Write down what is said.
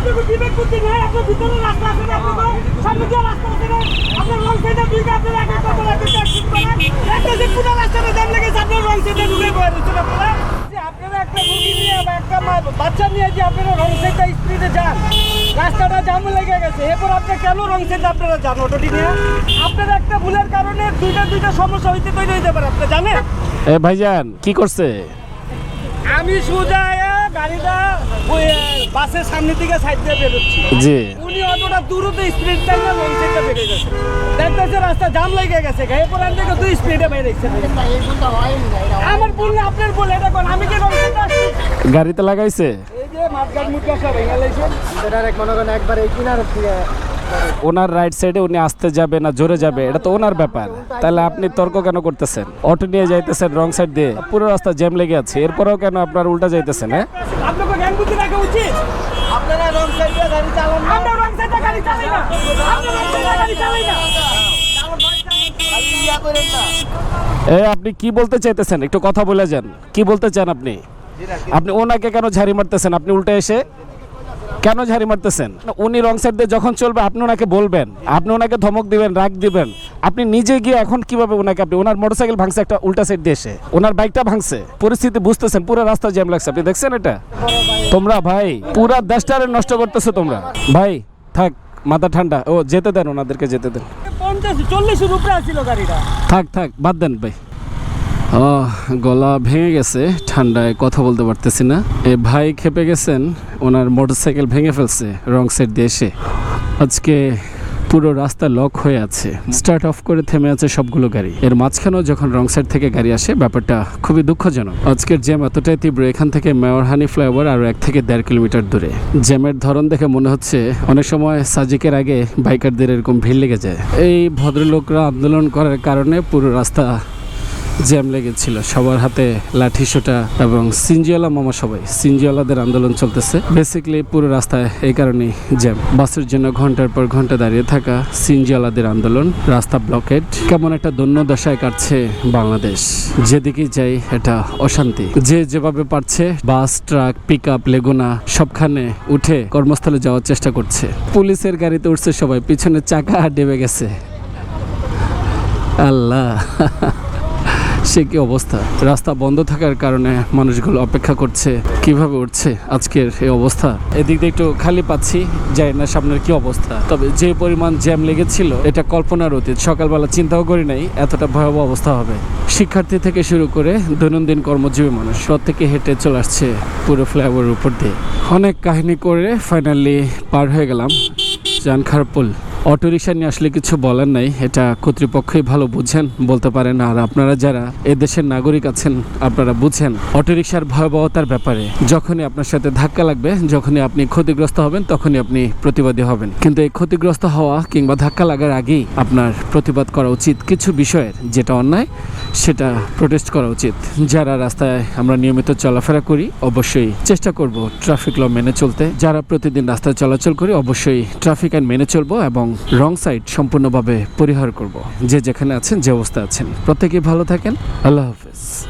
আপনাকে বিবেক বুদ্ধি নেই আপনার ভিতরে রাস্তা আছে না আপনার সামনে দিয়ে রাস্তা আছে না। আপনার রং সাইডে দিকে আপনার এক একটা বলা দিকে অ্যাক্সিস একটা যে পুরো রাস্তাটা জ্যাম লেগেছে আপনার রং সাইডে ঢুকে বয়ে রয়েছেন আপনারা? আপনারা একটা রুগী নিয়ে বা একটা বাচ্চা নিয়ে যে আপনারা রং সাইডটা স্পিডে যান রাস্তাটা জাম লেগে গেছে এরপর আপনি কেন রং সাইডে আপনারা যান অটোটি নিয়ে? আপনার একটা ভুলের কারণে দুইটা দুইটা সমস্যা হইতে তৈরি হইতে পারে আপনি জানেন? এ ভাইজান কি করছে? আমি সোজা গাড়িটা ওই বাসের সামনে থেকে সাইড দিয়ে বেরোচ্ছি জি। উনি অতটা দূরতে স্পিড টাইমে লং সাইডটা বেরিয়ে গেছে। দেখতেছে রাস্তা জাম লেগে গেছে গায়ে পর আমি দেখে দুই স্পিডে বেরিয়েছে আমার ভুল না আপনার ভুল এটা কোন আমি কি রং আসছি? গাড়িতে লাগাইছে? এই যে মাঠঘাট মুটকা সব ভেঙে লাইছে। ওনার রাইট সাইডে উনি আসতে যাবে না জোরে যাবে এটা তো ওনার ব্যাপার। তাহলে আপনি তর্ক কেন করতেছেন? অটো নিয়ে যাইতেছেন রং সাইড দিয়ে পুরো রাস্তা জ্যাম লেগে আছে এরপরেও কেন আপনার উল্টা যাইতেছেন হ্যাঁ? আপনাকে জ্ঞান বুদ্ধি রাখা উচিত। আপনারা রং সাইডে গাড়ি চালান না। আমরা রং সাইডে গাড়ি চালাই না। আমরা রং সাইডে গাড়ি চালাই না। এ আপনি কি বলতে চাইতেছেন? একটু কথা বলে যান। কি বলতে চান আপনি? আপনি ওনাকে কেন ঝাড়ি মারতেছেন? আপনি উল্টে এসে? কেন ঝাড়ি মারতেছেন? উনি রং সাইড দিয়ে যখন চলবে আপনি ওনাকে বলবেন। আপনি ওনাকে ধমক দিবেন রাগ দিবেন। আপনি নিজে গিয়ে এখন কীভাবে ওনাকে আপনি ওনার মোটরসাইকেল ভাঙছে একটা উল্টা সাইড দিয়ে এসে। ওনার বাইকটা ভাঙছে। পরিস্থিতি বুঝতেছেন পুরো রাস্তা জ্যাম লাগছে। আপনি দেখছেন এটা? তোমরা ভাই পুরা দেশটারে নষ্ট করতেছো তোমরা। ভাই থাক মাথা ঠান্ডা। ও যেতে দেন ওনাদেরকে যেতে দেন। পঞ্চাশ চল্লিশের উপরে আসছিল গাড়িটা। থাক থাক বাদ দেন ভাই। গলা ভেঙে গেছে, ঠান্ডায় কথা বলতে পারতেছি না। এ ভাই খেপে গেছেন, ওনার মোটরসাইকেল ভেঙে ফেলছে, রং সাইড এসে। আজকে পুরো রাস্তা লক হয়ে আছে। স্টার্ট অফ করে থেমে আছে সবগুলো গাড়ি। এর মাঝখানেও যখন রং সাইড থেকে গাড়ি আসে, ব্যাপারটা খুবই দুঃখজনক। আজকের জ্যাম এতটাই তীব্র, এখান থেকে মেয়রহানি ফ্লাইওভার আরও এক থেকে দেড় কিলোমিটার দূরে। জ্যামের ধরন দেখে মনে হচ্ছে অনেক সময় সাজিকের আগে বাইকারদের এরকম ভিড় লেগে যায়। এই ভদ্রলোকরা আন্দোলন করার কারণে পুরো রাস্তা জ্যাম লেগেছিল। সবার হাতে লাঠি সোটা এবং সিনজিওয়ালা মামা সবাই। সিনজিওয়ালাদের আন্দোলন চলতেছে। বেসিক্যালি পুরো রাস্তায় এই কারণেই জ্যাম। বাসের জন্য ঘণ্টার পর ঘণ্টা দাঁড়িয়ে থাকা সিনজিওয়ালাদের আন্দোলন রাস্তা ব্লকেট কেমন একটা দন্য দশায় কাটছে বাংলাদেশ। যেদিকে যাই এটা অশান্তি। যে যেভাবে পারছে, বাস, ট্রাক পিক আপ লেগুনা সবখানে উঠে কর্মস্থলে যাওয়ার চেষ্টা করছে। পুলিশের গাড়িতে উঠছে সবাই। পিছনে চাকা ডেবে গেছে। আল্লাহ। সে কি অবস্থা? রাস্তা বন্ধ থাকার কারণে মানুষগুলো অপেক্ষা করছে। কীভাবে উঠছে আজকের এই অবস্থা? এদিক দিয়ে একটু খালি পাচ্ছি যাই না সামনের কি অবস্থা। তবে যে পরিমাণ জ্যাম লেগেছিল, এটা কল্পনার অতীত। সকালবেলা চিন্তাও করি নাই এতটা ভয়াবহ অবস্থা হবে। শিক্ষার্থী থেকে শুরু করে দৈনন্দিন কর্মজীবী মানুষ প্রত্যেকে হেঁটে চলে আসছে পুরো ফ্লাইওভারের উপর দিয়ে। অনেক কাহিনী করে ফাইনালি পার হয়ে গেলাম। জানখারপুল। অটো রিক্সা নিয়ে আসলে কিছু বলার নাই, এটা কর্তৃপক্ষই ভালো বুঝেন, বলতে পারেন। আর আপনারা যারা এ দেশের নাগরিক আছেন, আপনারা বুঝেন অটো রিক্সার ভয়াবহতার ব্যাপারে। যখনই আপনার সাথে ধাক্কা লাগবে, যখনই আপনি ক্ষতিগ্রস্ত হবেন, তখনই আপনি প্রতিবাদী হবেন। কিন্তু এই ক্ষতিগ্রস্ত হওয়া কিংবা ধাক্কা লাগার আগেই আপনার প্রতিবাদ করা উচিত। কিছু বিষয়ের যেটা অন্যায়, সেটা প্রোটেস্ট করা উচিত। যারা রাস্তায় আমরা নিয়মিত চলাফেরা করি, অবশ্যই চেষ্টা করব ট্রাফিক ল মেনে চলতে। যারা প্রতিদিন রাস্তায় চলাচল করি, অবশ্যই ট্রাফিক আইন মেনে চলবো এবং রং সাইড সম্পূর্ণভাবে পরিহার করব। যে যেখানে আছেন, যে অবস্থা আছেন। প্রত্যেকেই ভালো থাকেন। আল্লাহ হাফেজ।